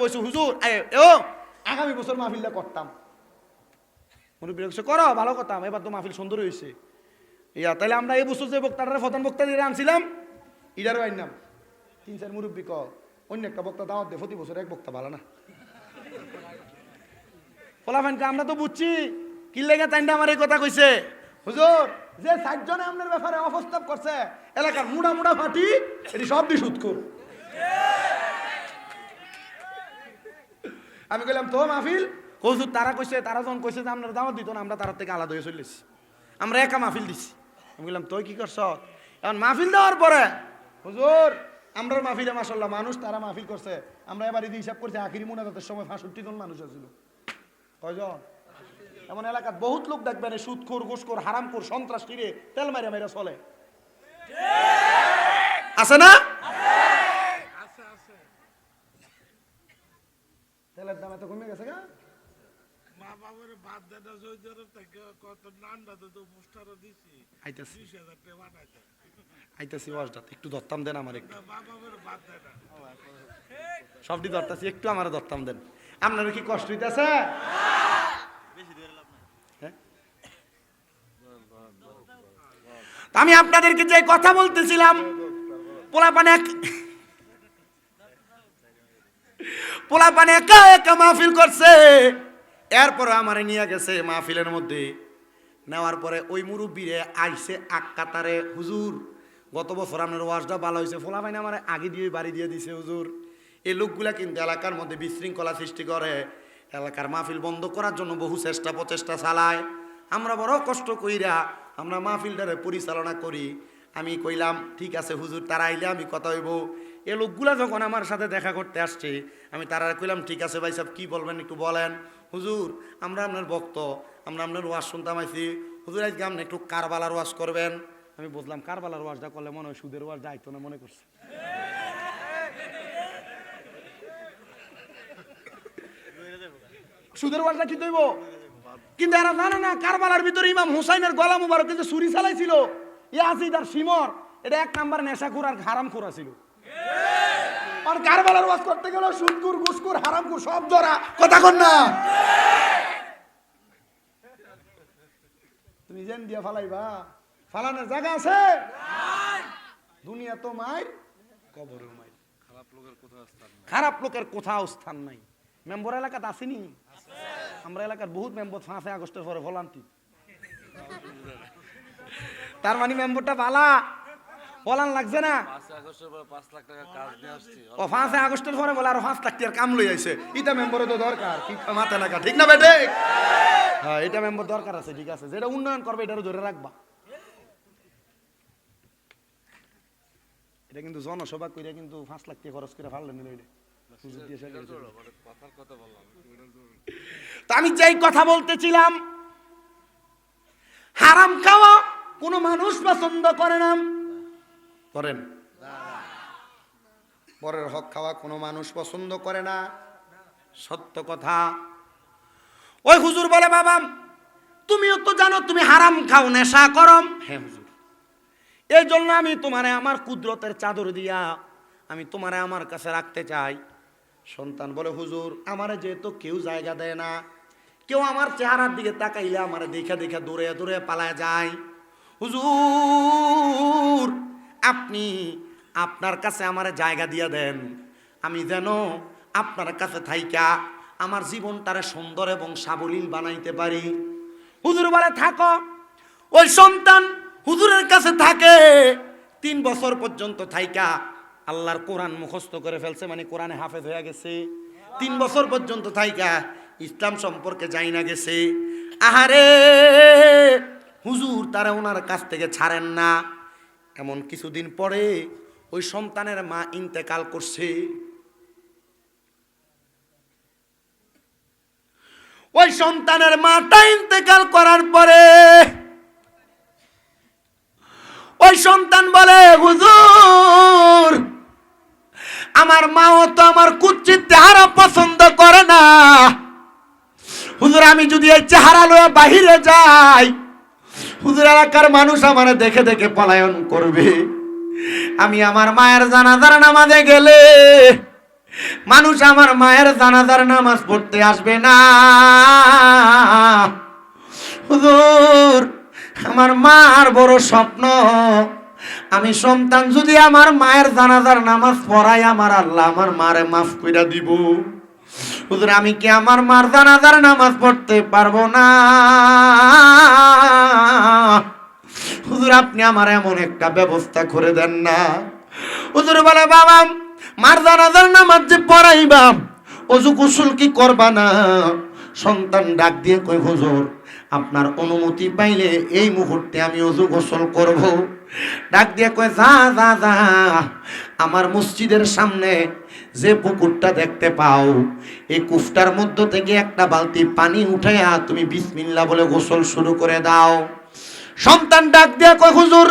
বসে হুজুর আগামী বছর মাহফিলটা করতাম। করো, ভালো কথা, এবার তো মাহফিল সুন্দর হয়েছে। ইয়া তাহলে আমরা এই বছর যে বক্তাটারে, প্রধান বক্তা দিয়ে আনছিলাম ইডারও আইনাম তিন চার মুরব্বী ক অন্য একটা বক্তা দাওয়াত দে প্রতি বছর এক বক্তা ভালো না। ফলাফানকে আমরা তো বুঝছি, কি লেগে তাইন্ডা আমার এই কথা কইছে? হুজুর, যে ষাটজনে আপনার ব্যাপারে অপ্রস্তাব করছে, এলাকার মুড়া মুড়া ফাটি, এটি সব দিয়ে সুদ আমি কইলাম, তো মাহফিল? কৌসুর তারা কইছে, তারা যখন কইছে যে আপনার দাওয়াত দিত না আমরা তার থেকে আলাদা হয়ে চলেছি আমরা একা মাহফিল দিছি। আমি বললাম তুই কি করছ? এখন মাহফিল দেওয়ার পরে, হুজুর, আমরা মাহফিলে মাসাল্লাহ মানুষ, তারা মাহফিল করছে। আমরা এবার ঈদ হিসাব করছি, আখিরি মুনাজাতের সময় ফাঁসট্টি জন মানুষ আছিল। কয়জন? এমন এলাকাত বহুত লোক দেখবেন সুদখোর, ঘুষখোর, হারামখোর সন্ত্রাস কিরে তেল মাইরা মাইরা চলে। আছে না? তেলের দাম এত কমে গেছে গা? মা বাবার বাদ দাদা থেকে কত নান্ডা তো পোস্টারও দিছি। আইতাছি। বিশ হাজার টাকা বানাইতে আইতাছি একটু ধরতাম দেন আমার একটু। মা বাবার বাদ দাদা সবটি ধরতাছি একটু আমার ধরতাম দেন। আপনার কি কষ্ট হইতেছে? হ্যাঁ? আমি আপনাদেরকে যে কথা বলতেছিলাম পোলাপানে এক পোলাপানে একা একা মাহফিল করছে। এরপরে আমারে নিয়ে গেছে মাহফিলের মধ্যে। নেওয়ার পরে ওই মুরব্বীরে আইসে আক্কাতারে হুজুর, গত বছর আপনার ওয়াজটা ভালো হয়েছে। ফোলা পাইনে আমার আগে দিয়ে বাড়ি দিয়ে দিছে, হুজুর। এই লোকগুলা কিন্তু এলাকার মধ্যে বিশৃঙ্খলা সৃষ্টি করে। এলাকার মাহফিল বন্ধ করার জন্য বহু চেষ্টা প্রচেষ্টা চালায়। আমরা বড় কষ্ট কইরা আমরা মাহফিলটারে পরিচালনা করি। আমি কইলাম, ঠিক আছে হুজুর, তারা আইলে আমি কথা হইব। এ লোকগুলা যখন আমার সাথে দেখা করতে আসছে, আমি তারা কইলাম, ঠিক আছে ভাই সাহেব কী বলবেন একটু বলেন। হুজুর, আমরা আপনার ভক্ত, আমরা আপনার ওয়াজ শুনতাম আইছি। হুজুর, আজকে আপনি একটু কারবালার ওয়াজ করবেন? আমি বুঝলাম, কারবালার ওয়াজটা করলে মনে হয় সুদের ওয়াজ যাইতো না মনে করছে। সুদের ওয়াজটা কি দইব? কিন্তু এরা জানে না, কারবালার ভিতরে ইমাম হুসাইনের গলা মুবারক যে ছুরি চালাইছিল ইয়াসিদ আর সিমর এটা এক নাম্বার নেশাখুর আর হারাম খুরা ছিল আর কারবালার ওয়াজ করতে গেল সুদকুর গুসকুর হারামকুর সব কথা কন না। তুমি জেন দিয়া ফালাইবা। ফালানোর জায়গা আছে? দুনিয়া তো কবরের খারাপ লোকের কোথাও স্থান নাই। মেম্বর এলাকাতে আসেনি? আমরা এলাকার বহুত মেম্বর পাঁচই আগস্টের পরে ভলান্তি। তার মানে মেম্বরটা বালা। বলান লাগছে না? পাঁচ ও পাঁচই আগস্টের পরে বলে আরও পাঁচ লাখ টাকার কাম লই আইছে। এটা মেম্বরে তো দরকার কি মাথা নাকা ঠিক না বেটে? হ্যাঁ এটা মেম্বর দরকার আছে ঠিক আছে। যেটা উন্নয়ন করবে এটারও ধরে রাখবা। এটা কিন্তু জনসভা কইরা কিন্তু পাঁচ লাখ টাকা খরচ করে ফাললেন নিল এটা আমি যেই কথা বলতেছিলাম হারাম খাওয়া কোনো মানুষ পছন্দ করে না। করেন? পরের হক খাওয়া কোনো মানুষ পছন্দ করে না। সত্য কথা। ওই হুজুর বলে, বাবা, তুমিও তো জানো, তুমি হারাম খাও, নেশা করম হ্যাঁ হুজুর, এই জন্য আমি তোমারে আমার কুদরতের চাদর দিয়া আমি তোমারে আমার কাছে রাখতে চাই। সন্তান বলে, হুজুর, আমারে যেহেতু কেউ জায়গা দেয় না, কেউ আমার চেহারার দিকে তাকাইলে আমার দেখে দেখে দূরে দূরে পালায় যায়। হুজুর আপনি আপনার কাছে আমার জায়গা দিয়ে দেন। আমি যেন আপনার কাছে থাইকা আমার জীবনটারে সুন্দর এবং সাবলীল বানাইতে পারি। হুজুর বলে, থাকো। ওই সন্তান হুজুরের কাছে থাকে, তিন বছর পর্যন্ত থাইকা। আল্লাহর কোরআন মুখস্থ করে ফেলছে মানে কোরআনে হাফেজ হয়ে গেছে। তিন বছর পর্যন্ত থাইকা, ইসলাম সম্পর্কে যাই না গেছে। আহারে, হুজুর তারা ওনার কাছ থেকে ছাড়েন না। এমন কিছুদিন পরে ওই সন্তানের মা ইন্তেকাল করছে। ওই সন্তানের মাটা ইন্তেকাল করার পরে ওই সন্তান বলে, হুজুর, আমার মাও তো আমার কুচ্ছিত চেহারা পছন্দ করে না। হুজুর, আমি যদি এই চেহারা লয়ে বাহিরে যাই হুজুর এলাকার মানুষ আমার দেখে দেখে পলায়ন করবে। আমি আমার মায়ের জানাজার নামাজে গেলে মানুষ আমার মায়ের জানাজার নামাজ পড়তে আসবে না। হুজুর, আমার মার বড় স্বপ্ন। আমি সন্তান যদি আমার মায়ের জানাজার নামাজ পড়াই আমার আল্লাহ আমার মারে মাফ কইরা দিব। হুজুর, আমি কি আমার মার জানাজার নামাজ পড়তে পারব না? হুজুর, আপনি আমার এমন একটা ব্যবস্থা করে দেন না। হুজুর বলে, বাবা, মার জানাজার নামাজ যে পড়াইবা অজু কুসুল কি করবা না? সন্তান ডাক দিয়ে কই হুজুর, আপনার অনুমতি পাইলে এই মুহূর্তে আমি অজু গোসল করব। ডাক দিয়ে কয়, যা যা যা, আমার মসজিদের সামনে যে পুকুরটা দেখতে পাও, এই কুফটার মধ্য থেকে একটা বালতি পানি উঠাইয়া তুমি বিসমিল্লা বলে গোসল শুরু করে দাও। সন্তান ডাক দিয়া কয়, হুজুর,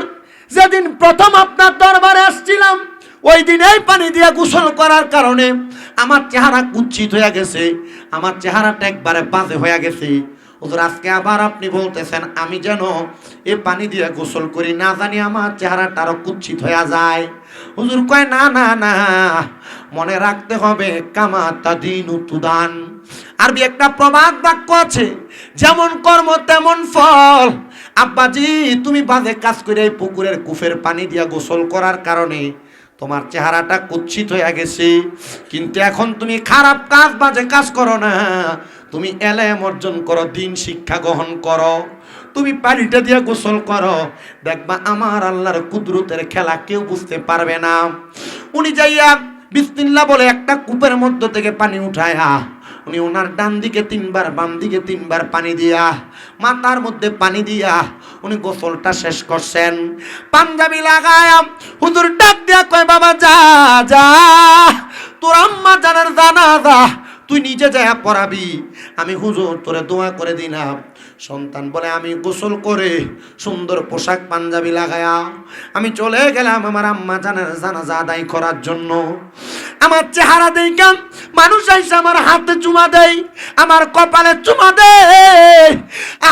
যেদিন প্রথম আপনার দরবারে আসছিলাম, ওই দিন এই পানি দিয়া গোসল করার কারণে আমার চেহারা কুচ্ছিত হয়ে গেছে, আমার চেহারাটা একবারে বাজে হয়ে গেছে। হুজুর, আজকে আবার আপনি বলতেছেন, আমি যেন এই পানি দিয়ে গোসল করি, না জানি আমার চেহারাটা আরও কুচ্ছিত হয়ে যায়। হুজুর কয়, না না না, মনে রাখতে হবে, কামা তাদিন তুদান। আরবি একটা প্রবাদ বাক্য আছে, যেমন কর্ম তেমন ফল আব্বাজি তুমি বাজে কাজ করে এই পুকুরের কুফের পানি দিয়া গোসল করার কারণে তোমার চেহারাটা কুচ্ছিত হয়ে গেছে। কিন্তু এখন তুমি খারাপ কাজ, বাজে কাজ করো না। তুমি এলেম অর্জন করো, দিন শিক্ষা গ্রহণ করো। তুমি পানিটা দিয়ে গোসল করো। দেখবা আমার আল্লাহর কুদরতের খেলা কেউ বুঝতে পারবে না। উনি যাইয়া বিসমিল্লাহ বলে একটা কূপের মধ্য থেকে পানি উঠায়া উনি ওনার ডান দিকে তিনবার বাম দিকে তিনবার পানি দিয়া, মাথার মধ্যে পানি দিয়া উনি গোসলটা শেষ করছেন। পাঞ্জাবি লাগায়া হুজুর ডাক দিয়া কয়, বাবা, যা যা, তোর আম্মা জানার জানা যা তুই নিজে যায় পড়াবি। আমি হুজুর তোরে দোয়া করে দিলাম। সন্তান বলে আমি গোসল করে সুন্দর পোশাক পাঞ্জাবি লাগায়া আমি চলে গেলাম আমার আম্মা জানার জানাজা আদায় করার জন্য। আমার চেহারা দেখাম মানুষ আইসে আমার হাতে চুমা দেয়, আমার কপালে চুমা দেয়।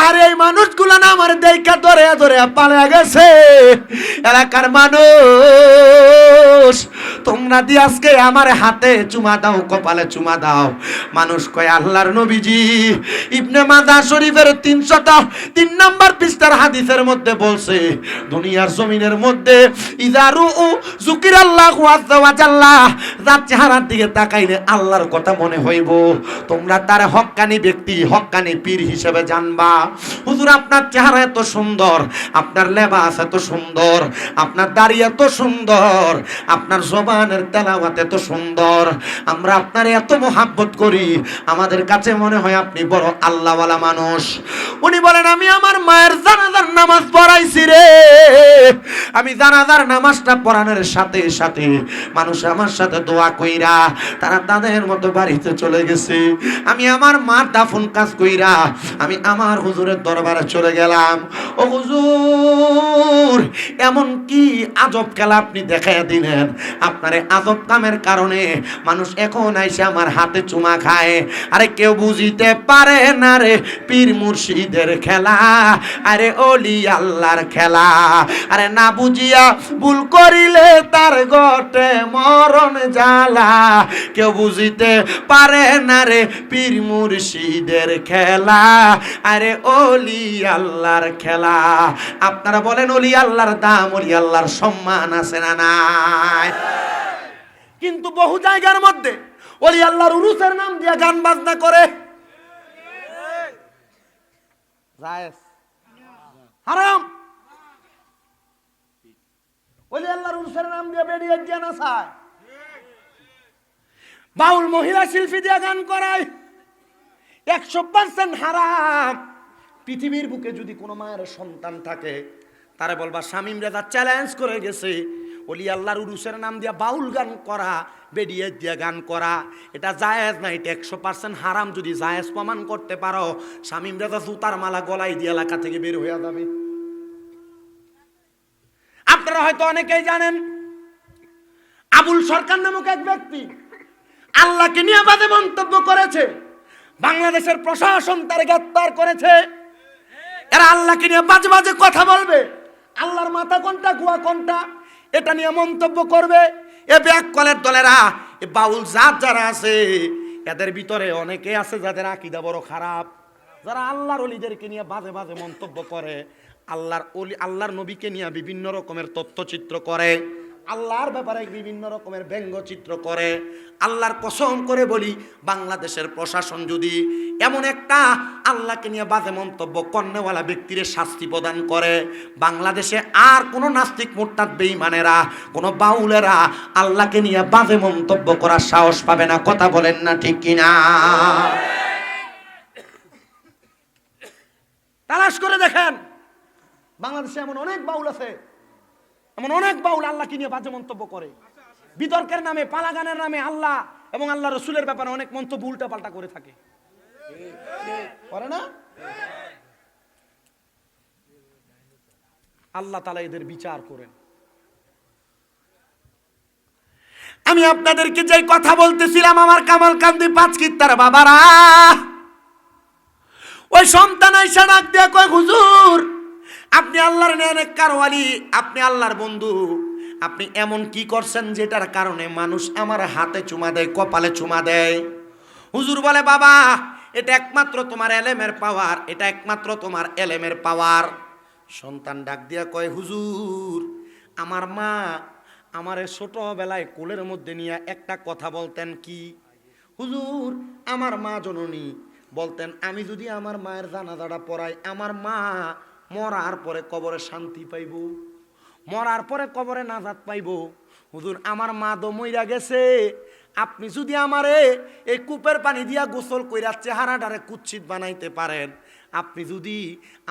আর এই মানুষগুলো না আমার দেখা ধরে ধরে পালে গেছে। এলাকার মানুষ, তোমরা দিয়ে আজকে আমার হাতে চুমা দাও, কপালে চুমা দাও। মানুষ কয়, আল্লাহর নবীজি, ইবনে মাদা শরীফের তিনশত তিন নম্বর পৃষ্ঠার হাদিসের মধ্যে বলছে, দুনিয়ার জমিনের মধ্যে ইজারু জুকির আল্লাহ ওয়াজাল্লাহ যার চেহারার দিকে তাকাইলে আল্লাহর কথা মনে হইব। তোমরা তার হক্কানি ব্যক্তি, হক্কানি পীর হিসেবে জানবা। হুজুর, আপনার চেহারা এত সুন্দর, আপনার লেবাস এত সুন্দর, আপনার দাড়ি এত সুন্দর, আপনার জবানের তেলাওয়াত এত সুন্দর। আমরা আপনার এত মোহাব্বত করি, আমাদের কাছে মনে হয় আপনি বড় আল্লাহওয়ালা মানুষ। উনি বলেন, আমি আমার মায়ের জানাজার নামাজ পড়াইছি রে। আমি জানাজার নামাজটা পড়ানোর সাথে সাথে মানুষ আমার সাথে দোয়া কইরা তারা তাদের মতো বাড়িতে চলে গেছে। আমি আমার মার দাফন কাজ কইরা আমি আমার হুজুরের দরবারে চলে গেলাম। ও হুজুর এমন কি আজব খেলা আপনি দেখাইয়া দিলেন। আপনার আজব কামের কারণে মানুষ এখন আইসে আমার হাতে চুমা খায়। আরে কেউ বুঝিতে পারে না রে পীর মুর্শিদের খেলা। আরে অলি আল্লাহর খেলা। আরে না বুঝিয়া ভুল করিলে তার গটে মরণ জ্বালা। কেউ বুঝিতে পারে না রে পীর মুর্শিদের খেলা। আরে অলি আল্লাহর খেলা। আপনারা বলেন অলি আল্লাহর দাম আল্লাহর সম্মান আছে না নাই? কিন্তু বহু জায়গার মধ্যে অলি আল্লাহর উরুসের নাম দিয়ে গান বাজনা করে। হারাম। অলি আল্লাহর উরুসের নাম দিয়ে বেরিয়ে দিয়ে না চায়। বাউল মহিলা শিল্পী দিয়ে গান করায়। একশো পার্সেন্ট হারাম। পৃথিবীর বুকে যদি কোনো মায়ের সন্তান থাকে তারা বলবা শামিম রেজা চ্যালেঞ্জ করে গেছে অলি আল্লাহর উরুসের নাম দিয়া বাউল গান করা, বেডিয়ে দিয়া গান করা, এটা জায়েজ না, এটা একশো পার্সেন্ট হারাম। যদি জায়েজ প্রমাণ করতে পারো শামিম রেজা জুতার মালা গলায় দিয়ে এলাকা থেকে বের হয়ে যাবে। আপনারা হয়তো অনেকেই জানেন, আবুল সরকার নামক এক ব্যক্তি আল্লাহকে নিয়ে বাদে মন্তব্য করেছে। বাংলাদেশের প্রশাসন তার গ্রেপ্তার করেছে। এরা আল্লাহকে নিয়ে বাজে বাজে কথা বলবে। আল্লাহর মাথা কোনটা গুয়া কোনটা? এটা নিয়ে মন্তব্য করবে। এ ব্যাক কলের দলেরা, এ বাউল জাত যারা আছে, এদের ভিতরে অনেকে আছে যাদের আকিদা বড় খারাপ। যারা আল্লাহর অলিদেরকে নিয়ে বাজে বাজে মন্তব্য করে, আল্লাহর অলি, আল্লাহর নবীকে নিয়ে বিভিন্ন রকমের তথ্যচিত্র করে। আল্লাহর ব্যাপারে বিভিন্ন রকমের ব্যঙ্গচিত্র করে, আল্লাহর কসম করে বলি, বাংলাদেশের প্রশাসন যদি এমন একটা আল্লাহকে নিয়ে বাজে মন্তব্য কর্নেওয়ালা ব্যক্তির শাস্তি প্রদান করে, বাংলাদেশে আর কোনো নাস্তিক মোট্টাত বেইমানেরা কোনো বাউলেরা আল্লাহকে নিয়ে বাজে মন্তব্য করার সাহস পাবে না, কথা বলেন না ঠিক কিনা? তালাশ করে দেখেন, বাংলাদেশে এমন অনেক বাউল আছে এমন অনেক বাউল আল্লাহকে নিয়ে বাজে মন্তব্য করে। বিতর্কের নামে, পালাগানের নামে আল্লাহ এবং আল্লাহ রসুলের ব্যাপারে অনেক মন্তব্য উল্টা পাল্টা করে থাকে। করে না? আল্লাহ তালা এদের বিচার করেন। আমি আপনাদেরকে যে কথা বলতেছিলাম, আমার কামাল কান্দি পাঁচ কিত্তার বাবারা। ওই সন্তান আইসা ডাক দিয়া কয়, হুজুর আপনি আল্লাহর নেক কারওয়ালি আপনি আল্লাহর বন্ধু। আপনি এমন কি করছেন যেটার কারণে মানুষ আমার হাতে চুমা দেয়, কপালে চুমা দেয়? হুজুর বলে, বাবা, এটা একমাত্র তোমার এলেমের পাওয়ার, এটা একমাত্র তোমার এলেমের পাওয়ার। সন্তান ডাক দিয়া কয়, হুজুর, আমার মা আমারে ছোটবেলায় কোলের মধ্যে নিয়ে একটা কথা বলতেন কি? হুজুর, আমার মা জননী। বলতেন, আমি যদি আমার মায়ের জানাজাটা পড়াই, আমার মা মরার পরে কবরে শান্তি পাইব। মরার পরে কবরে নাজাত পাইব। হুজুর, আমার মা তো মইরা গেছে। আপনি যদি আমারে এই কূপের পানি দিয়া গোসল কইরা চেহারাটারে কুচ্ছিত বানাইতে পারেন, আপনি যদি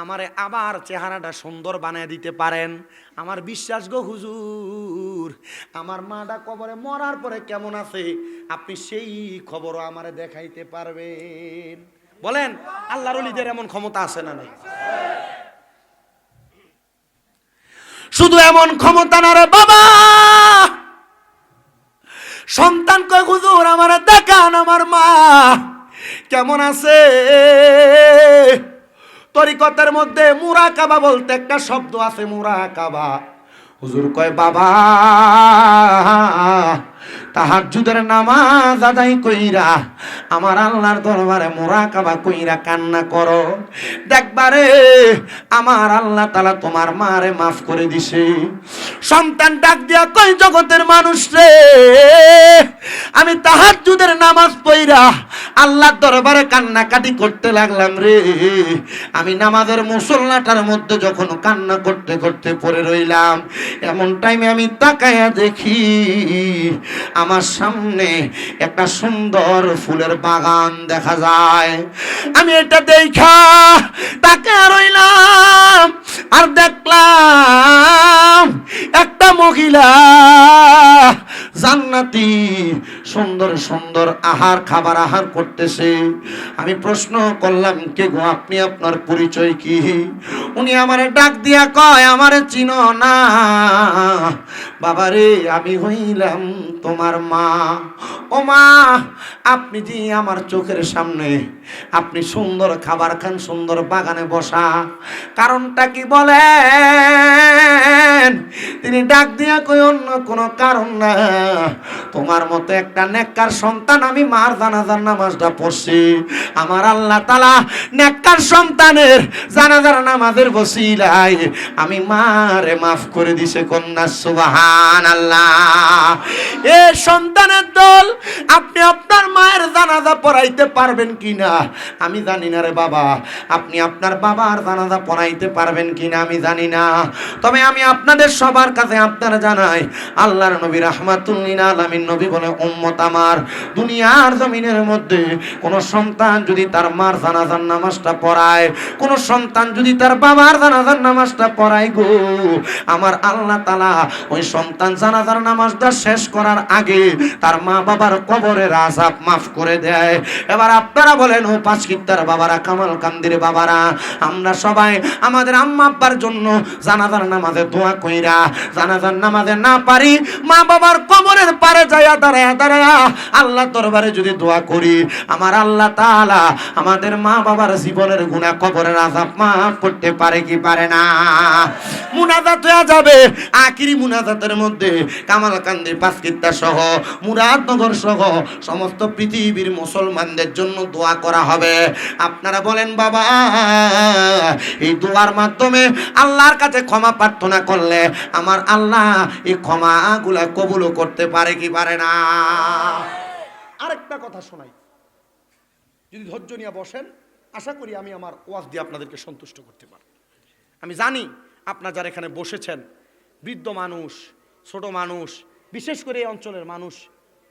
আমারে আবার চেহারাটা সুন্দর বানিয়ে দিতে পারেন, আমার বিশ্বাস গো হুজুর, আমার মাটা কবরে মরার পরে কেমন আছে, আপনি সেই খবরও আমারে দেখাইতে পারবেন। বলেন, আল্লাহর অলিদের এমন ক্ষমতা আছে না নাই? শুধু এমন ক্ষমতা না রে বাবা। সন্তান কয়, হুজুর, আমার দেখান আমার মা, কেমন আছে? তরিকতের মধ্যে মুরা কাবা বলতে একটা শব্দ আছে মুরা কাবা হুজুর কয়, বাবা তাহার নামাজ আদায় কইরা, আমার আল্লাহর দরবারে মোরা কাবা কইরা কান্না করো। দেখবারে আমার আল্লাহ তালা তোমার মারে মাফ করে দিছে। সন্তান ডাক দিয়া কই জগতের মানুষ রে? আমি তাহার যুদের নামাজ পইরা আল্লাহর দরবারে কান্নাকাটি করতে লাগলাম রে। আমি নামাজের মুসল্লাটার মধ্যে যখন কান্না করতে করতে পড়ে রইলাম, এমন টাইমে আমি তাকায়া দেখি আমার সামনে একটা সুন্দর ফুলের বাগান দেখা যায়। আমি এটা দেখা তাকে রইলাম আর দেখলাম একটা মহিলা জান্নাতি সুন্দর সুন্দর আহার, খাবার আহার করতেছে। আমি প্রশ্ন করলাম, কে গো, আপনি আপনার পরিচয় কি? উনি আমারে ডাক দিয়া কয়, আমারে চিনো না। বাবারে আমি হইলাম তোমার মা। ও মা, আপনি যে আমার চোখের সামনে আপনি সুন্দর খাবার খান, সুন্দর বাগানে বসা, কারণটা কি বলেন? তিনি ডাক দিয়া কই অন্য কোনো কারণ না। তোমার মতো একটা নেককার সন্তান, আমি মার জানাজার নামাজটা পড়ছি। আমার আল্লাহ তালা নেককার সন্তানের জানাজার নামাজের বসিলাই আমি মারে মাফ করে দিছে, কন্যা সুবাহান আল্লাহ এ সন্তানের দল, আপনি আপনার মায়ের জানাজা পড়াইতে পারবেন কিনা? আমি জানি না রে বাবা। আপনি আপনার বাবার জানাজা পড়াইতে পারবেন কিনা আমি জানি না। তবে আমি আপনাদের সবার কাছে আপনারা জানাই, আল্লাহর নবী রাহমাতুল্লিন আলামিন নবী বলে, উম্মত আমার, দুনিয়ার জমিনের মধ্যে কোন সন্তান যদি তার মার জানাজার নামাজটা পড়ায়, কোন সন্তান যদি তার বাবার জানাজার নামাজটা পড়ায় গো, আমার আল্লাহ তালা ওই সন্তান জানাজার নামাজটা শেষ করার আগে তার মা বাবার কবরের আজাব মাফ করে দেয়। এবার আপনারা বলেন, ও পাঁচ কিত্তার বাবারা, কামাল কান্দির বাবারা, আমরা সবাই আমাদের আম্মা আব্বার জন্য জানাজার নামাজে দোয়া কইরা জানাজার নামাজে না পারি, মা বাবার কবরের পারে যাইয়া দাঁড়ায় দাঁড়ায় আল্লাহ দরবারে যদি দোয়া করি, আমার আল্লাহ তাআলা আমাদের মা বাবার জীবনের গুণা কবরের আযাব মাফ করতে পারে কি পারে না? মুনাজাত হয়ে যাবে। আখিরি মুনাজাতের মধ্যে কামাল কামালকান্দি পাঁচকিত্তা সহ, মুরাদনগর সহ সমস্ত পৃথিবীর মুসলমানদের জন্য দোয়া করা হবে। আপনারা বলেন, বাবা, এই দোয়ার মাধ্যমে আল্লাহর কাছে ক্ষমা প্রার্থনা করলে আমার আল্লাহ এই ক্ষমাগুলা কবুল করতে পারে কি পারে না? আরেকটা কথা শোনাই। যদি ধৈর্য নিয়ে বসেন, আশা করি আমি আমার ওয়াজ দিয়ে আপনাদেরকে সন্তুষ্ট করতে পারব। আমি জানি আপনার যারা এখানে বসেছেন, বৃদ্ধ মানুষ, ছোট মানুষ, বিশেষ করে এই অঞ্চলের মানুষ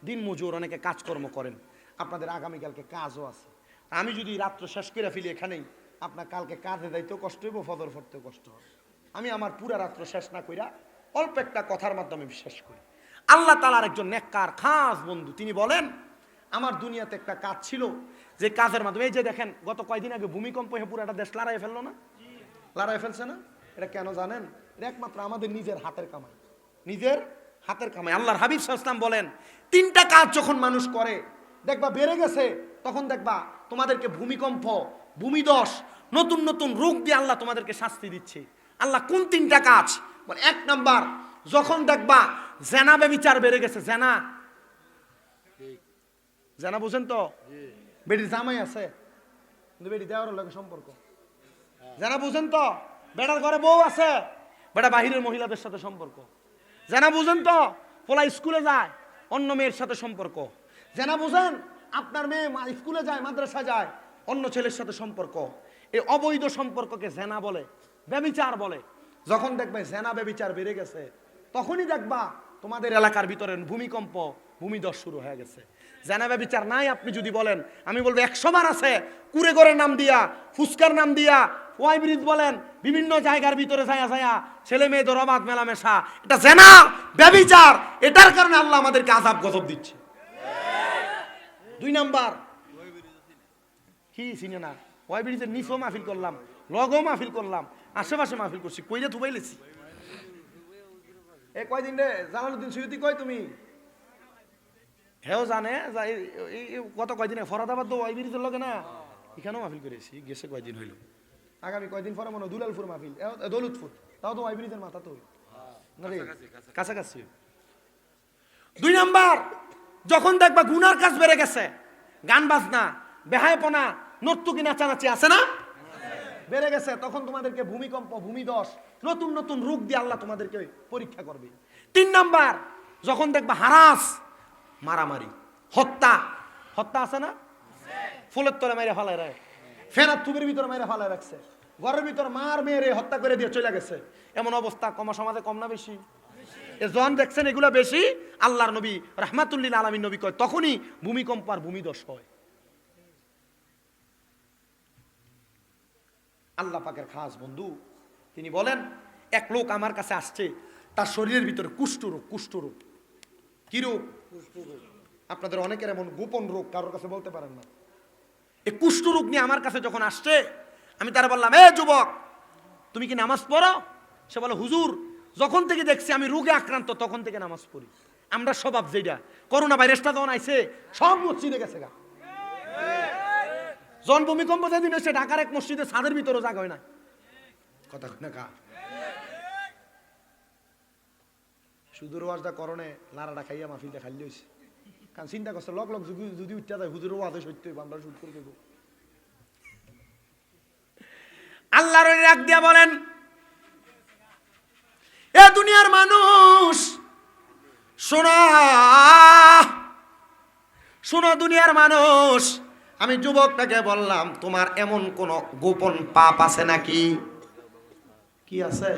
দিন মজুর অনেকে কাজকর্ম করেন। আপনাদের আগামীকালকে কাজও আছে। আমি যদি রাত্র শেষ করে ফেলি এখানেই, আপনার কালকে কাজে যাইতেও কষ্ট হইব ফদর ফরতেও কষ্ট হবে। আমি আমার পুরা রাত্র শেষ না কইরা অল্প একটা কথার মাধ্যমে বিশ্বাস করি। আল্লাহ তালার একজন নেককার, খাস বন্ধু। তিনি বলেন, আমার দুনিয়াতে একটা কাজ ছিল যে কাজের মাধ্যমে, এই যে দেখেন, গত কয়দিন আগে ভূমিকম্প হয়ে পুরো একটা দেশ লড়াই ফেলল না? লড়াই ফেলছে না? এটা কেন জানেন? এটা একমাত্র আমাদের নিজের হাতের কামাই। নিজের হাতের কামাই। আল্লাহর হাবিব সাল্লাম বলেন, তিনটা কাজ যখন মানুষ করে, দেখবা বেড়ে গেছে, তখন দেখবা তোমাদেরকে ভূমিকম্প, ভূমিদশ, নতুন নতুন রোগ দিয়ে আল্লাহ তোমাদেরকে শাস্তি দিচ্ছে। আল্লাহ কোন তিনটা কাজ? বলে এক নাম্বার, যখন দেখবা জেনা বেবিচার বেড়ে গেছে, জেনা। জেনা বুঝেন তো? বেটির জামাই আছে, কিন্তু বেটি দেওয়ার লাগে সম্পর্ক। জেনা বুঝেন তো? বেটার ঘরে বউ আছে বেটা বাহিরের মহিলাদের সাথে সম্পর্ক। জানা বুঝেন তো, পোলা স্কুলে যায়, অন্য মেয়ের সাথে সম্পর্ক। জানা বুঝেন, আপনার মেয়ে স্কুলে যায় মাদ্রাসা যায়, অন্য ছেলের সাথে সম্পর্ক। এই অবৈধ সম্পর্ককে জেনা বলে, ব্যবিচার বলে। যখন দেখবে জেনা ব্যবিচার বেড়ে গেছে, তখনই দেখবা তোমাদের এলাকার ভিতরে ভূমিকম্প ভূমিদশ শুরু হয়ে গেছে। জেনা বিচার নাই, আপনি যদি বলেন, আমি বলব একশো বার আছে, কুড়ে করে নাম দিয়া, ফুসকার নাম দিয়া ওয়াই ব্রিজ বলেন, বিভিন্ন জায়গার ভিতরে যায়া ছায়া, ছেলে মেয়ে মেয়েদের অবাধ মেলামেশা। এটা জেনা ব্যবিচার এটার কারণে আল্লাহ আমাদেরকে আজাব গজব দিচ্ছে। দুই নাম্বার, কি চিনে না? ওয়াই ব্রিজের নিচও মাহফিল করলাম, লগও মাহফিল করলাম, আশেপাশে মাহফিল করছি, কইলে থুবাই লেছি। এ, কয়দিন রে? জালালুদ্দিন সৈয়দি কই তুমি? হেও জানে গত কয়দিনে ফরাদাবাদ তো ওয়াই ব্রিজের লগে না? এখানেও মাহফিল করেছি, গেছে কয়দিন হইল। আগামী কয়দিন পরে মনে হয় দুলালপুর মাহফিল। দৌলতপুর তাও তো ওয়াই মাথা তো কাছাকাছি দুই নাম্বার যখন দেখবা গুনার কাজ বেড়ে গেছে গান বাজনা বেহায়পনা নর্তুকি নাচানাচি আছে না? বেড়ে গেছে তখন তোমাদেরকে ভূমিকম্প ভূমিদশ নতুন নতুন রোগ দিয়ে আল্লাহ তোমাদেরকে পরীক্ষা করবে। তিন নাম্বার যখন দেখবা হারাস মারামারি হত্যা। হত্যা আছে না? ফুলের তলে মেরে ফালায় রায় ফেনার থুবের ভিতরে মেরে ফালায় রাখছে। ঘরের ভিতর মার মেরে হত্যা করে দিয়ে চলে গেছে। এমন অবস্থা কমা সমাজে কম না বেশি? জন দেখছেন এগুলা বেশি? আল্লাহর নবী রহমাতুল্লিল আলমী নবী কয়, তখনই ভূমিকম্প আর ভূমিদশ হয়। আল্লাহ পাকের খাস বন্ধু, তিনি বলেন, এক লোক আমার কাছে আসছে, তার শরীরের ভিতরে কুষ্ঠরোগ কুষ্ঠরোগ কি রোগ? আপনাদের অনেকের এমন গোপন রোগ কারোর কাছে বলতে পারেন না। এই কুষ্ঠরোগ নিয়ে আমার কাছে যখন আসছে আমি তারা বললাম, এ যুবক, তুমি কি নামাজ পড়ো? সে বলে, হুজুর, যখন থেকে দেখছি আমি রোগে আক্রান্ত, তখন থেকে নামাজ পড়ি। আমরা স্বভাব যেটা করোনা ভাইরাসটা যখন আইছে, সব মসজিদে গেছে গা। জন ভূমিকম্প যেদিন এসে ঢাকার এক মসজিদে ছাদের ভিতরে জায়গা হয় না। কথা না কা সুদূর ওয়াজটা করণে লারাটা খাইয়া মাহফিলটা খাইলে হয়েছে কারণ চিন্তা করছে লক লক যদি উঠতে যায় হুজুর ওয়াজে সত্য আমরা শুট করে দেবো। আল্লাহর রাগ দিয়া বলেন, এ দুনিয়ার মানুষ, শোনা, শোনো দুনিয়ার মানুষ, আমি যুবকটাকে বললাম, তোমার এমন কোন গোপন পাপ আছে নাকি? কি আছে?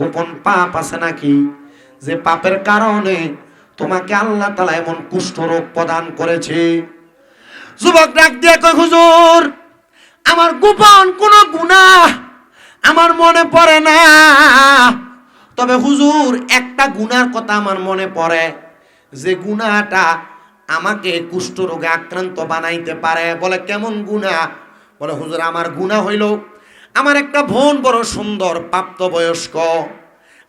গোপন পাপ আছে নাকি? যে পাপের কারণে তোমাকে আল্লাহ তালা এমন কুষ্ঠ রোগ প্রদান করেছে। যুবক ডাক দিয়ে কই হুজুর আমার গোপন কোন গুণা আমার মনে পড়ে না। তবে হুজুর, একটা গুনার কথা আমার মনে পড়ে। যে গুনাটা আমাকে কুষ্ঠ রোগে আক্রান্ত বানাইতে পারে। বলে, কেমন গুণা বলে, হুজুর, আমার গুণা হইল, আমার একটা বোন বড় সুন্দর, প্রাপ্তবয়স্ক।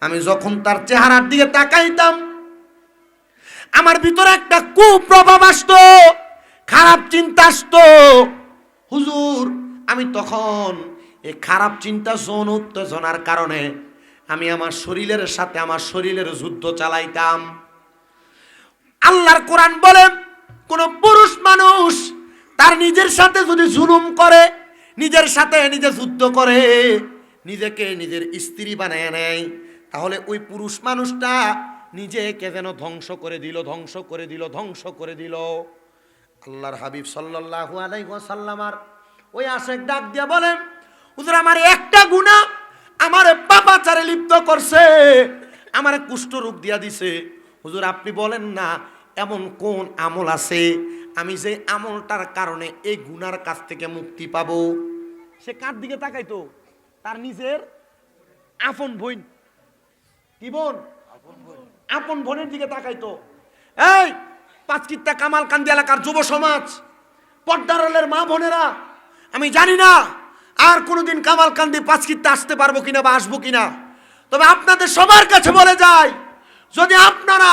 আমি যখন তার চেহারার দিকে তাকাইতাম, আমার ভিতরে একটা কুপ্রভাব আসতো, খারাপ চিন্তা আসতো। হুজুর আমি তখন এই খারাপ চিন্তা, যৌন উত্তেজনার কারণে আমি আমার শরীরের সাথে আমার শরীরের যুদ্ধ চালাইতাম। আল্লাহর কোরআন বলে, কোন পুরুষ মানুষ তার নিজের সাথে যদি জুলুম করে, নিজের সাথে নিজে যুদ্ধ করে, নিজেকে নিজের স্ত্রী বানায় নেয়, তাহলে ওই পুরুষ মানুষটা নিজেকে যেন ধ্বংস করে দিল, ধ্বংস করে দিল, ধ্বংস করে দিল। আল্লাহর হাবিব সাল্লাল্লাহু আলাইহি ওয়াসাল্লামার ওই আশেক ডাক দিয়ে বলেন হুজুর আমার একটা গুনাহ আমার পাপাচারে লিপ্ত করছে আমার কুষ্ঠ রোগ দিয়া দিছে। হুজুর আপনি বলেন না এমন কোন আমল আছে? আমি যে আমলটার কারণে এই গুনার কাছ থেকে মুক্তি পাবো। সে কার দিকে তাকাইতো? তার নিজের আপন বোন। কি বোন? আপন বোনের দিকে তাকাইতো। এই পাঁচকিত্তা কামাল কান্দি এলাকার যুব সমাজ পর্দারলের মা বোনেরা আমি জানি না আর কোনোদিন কামাল কান্দি পাঁচকিত্তা আসতে পারব কিনা বা আসব কিনা। তবে আপনাদের সবার কাছে বলে যাই, যদি আপনারা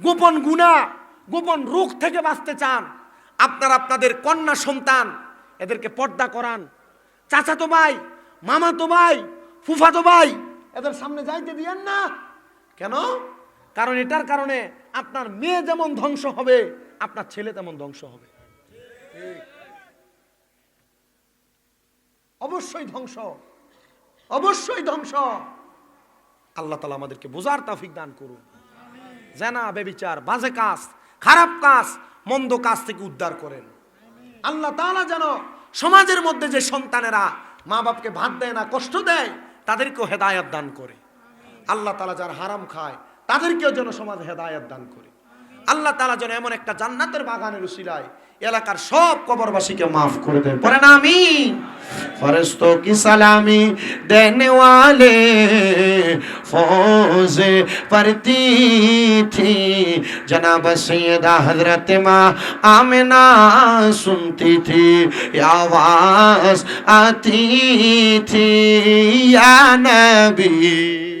গোপন গুণা, গোপন রোগ থেকে বাঁচতে চান, আপনারা আপনাদের কন্যা সন্তান এদেরকে পর্দা করান। চাচাতো ভাই, মামাতো ভাই, ফুফাতো ভাই, এদের সামনে যাইতে দিয়েন না। কেন? কারণ এটার কারণে আপনার মেয়ে যেমন ধ্বংস হবে, আপনার ছেলে তেমন ধ্বংস হবে। অবশ্যই ধ্বংস। অবশ্যই ধ্বংস। আল্লাহ তালা আমাদেরকে বোঝার তাফিক দান করুন। জানা, বেবিচার, বাজে কাজ, খারাপ কাজ, মন্দ কাজ থেকে উদ্ধার করেন। আল্লাহ তাআলা যেন সমাজের মধ্যে যে সন্তানেরা মা বাপকে ভাত দেয় না, কষ্ট দেয়, তাদেরকেও হেদায়ত দান করে। আল্লাহ তালা যারা হারাম খায়, তাদেরকেও যেন সমাজ হেদায়ত দান করে। আল্লাহ তালা যেন এমন একটা জান্নাতের বাগানের উসিলায় এলাকার সব কবরবাসীকে মাফ করে দেয় পরে না আমি ফরেস্তোं की सलामी देने वाले फौज पड़ती थी जनाब सैयदा हजरत माँ आमिना सुनती थी आवाज आती थी या नबी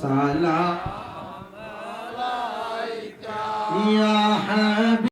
সালাম